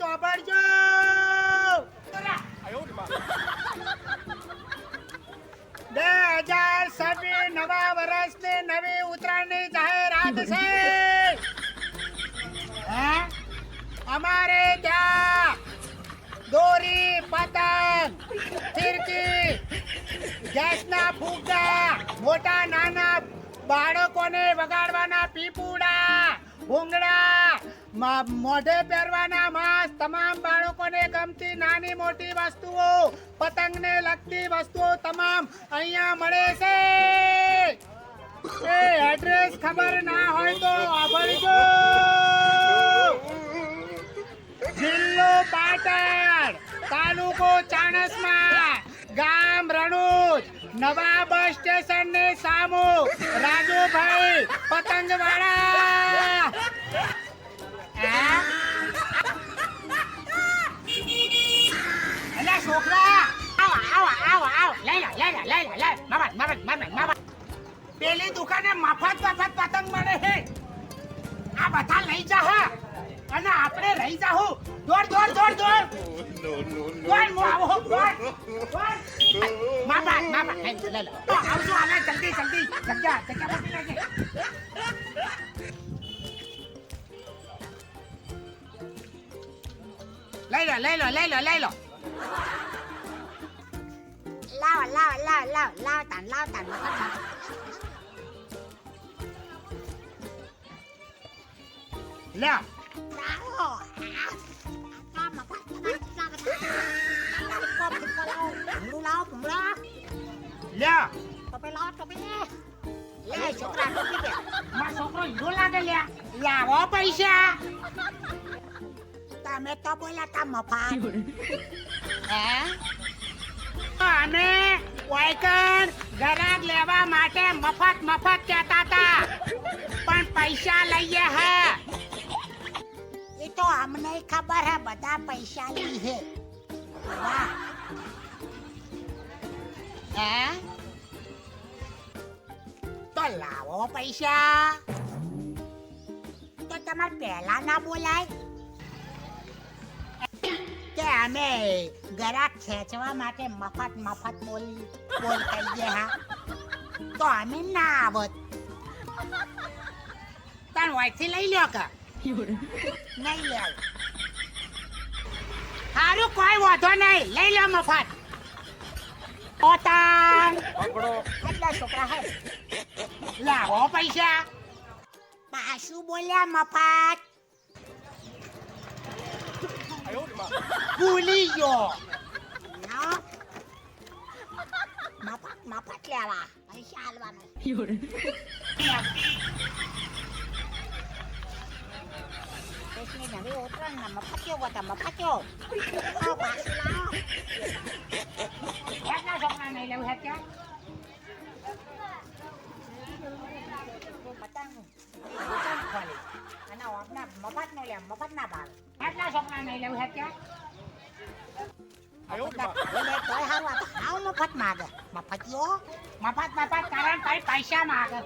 વાત બે હજાર છવ્વીસ નવા વર્ષની નવી ઉત્તરાયણની જાહેરાત છે. અમારે ત્યાં દોરી, પતંગ ફિરકી ગેસના ફૂગા, મોટા નાના બાળકોને વગાડવાના પીપુડા, ભૂંગળા મોઢે પહેરવાના માસ્ક તમામ બાળકોને ગમતી નાની મોટી વસ્તુઓ, પતંગને લગતી વસ્તુઓ તમામ અહીંયા મળે છે. એ એડ્રેસ ખબર ના હોય તો સાંભળજો જિલ્લો પાટણ, તાલુકો ચાણસમા, ગામ રણુજ નવા બસ સ્ટેશન ને સામુ, રાજુભાઈ પતંગવાળા. પેલી દુકાને મફત મફત પતંગ મળે છે આ બધા લઈ જા હા અને આપણે રહી જાહુ. દોડ દોડ દોડ દોડ. દોડ હું આવો દોડ દોડ. મામા મામા લઈ લો, લે. તો આવજો આને જલ્દી જલ્દી. જગ્યા જગ્યા પકડી લેજે લઈ લો લઈ લો લઈ લો લઈ લો. เล่าเล่าตันเล่าตันมาก็ตันแล้วสาวอะตามมาพัดมาตามมาพัดก็เป็นก็เล่าผมรู้แล้วผมรักแล้วก็ไปรอดก็ไปแน่แล้วชกร้านก็ไปเด็กมาชกร้านดูแลกันเลยอย่าว่าไปเชียตามแม่ตบเวลาตามมาพัดแหมตามแม่ વાયકણ ગરાગ લેવા માટે મફત મફત કહેતા હતા. પણ પૈસા લઈએ હે. એ તો અમને ખબર હે, બધા પૈસા લઈ હે. હે? તો લાવો પૈસા. તો તમારે પહેલા ના બોલાય? અમે ગરાક ખેંચવા માટે મફત મફત બોલી બોલ કહીએ હા. તો અમે ના આવત. તાર વાઈથી લઈ લ્યો કા? નહીં લે. સારું કોઈ વાંધો નહીં. લઈ લો મફત. પોતાન એટલા છોકરા હે. લાવો પૈસા. પાછું બોલ્યા મફત. ભૂલી ગયો ના. મફત મફત લેવા પૈસા હાલવાનું કૃષ્ણ નવી ઉતરણ ના મફત્યો વતા મફત્યો આવો પાછું લાવો કેટલા છોકરા નહીં લેવું છે ત્યાં પતંગ પતંગ ખોલી અને આપના મફત નો લે મફત ના ભાવે કેટલા છોકરા નહીં લેવું છે ત્યાં બોલે તોય હારું આ તો હાવ મફત માગે. મફતિયો મફત મફત કારણ કઈ પૈસા માગે.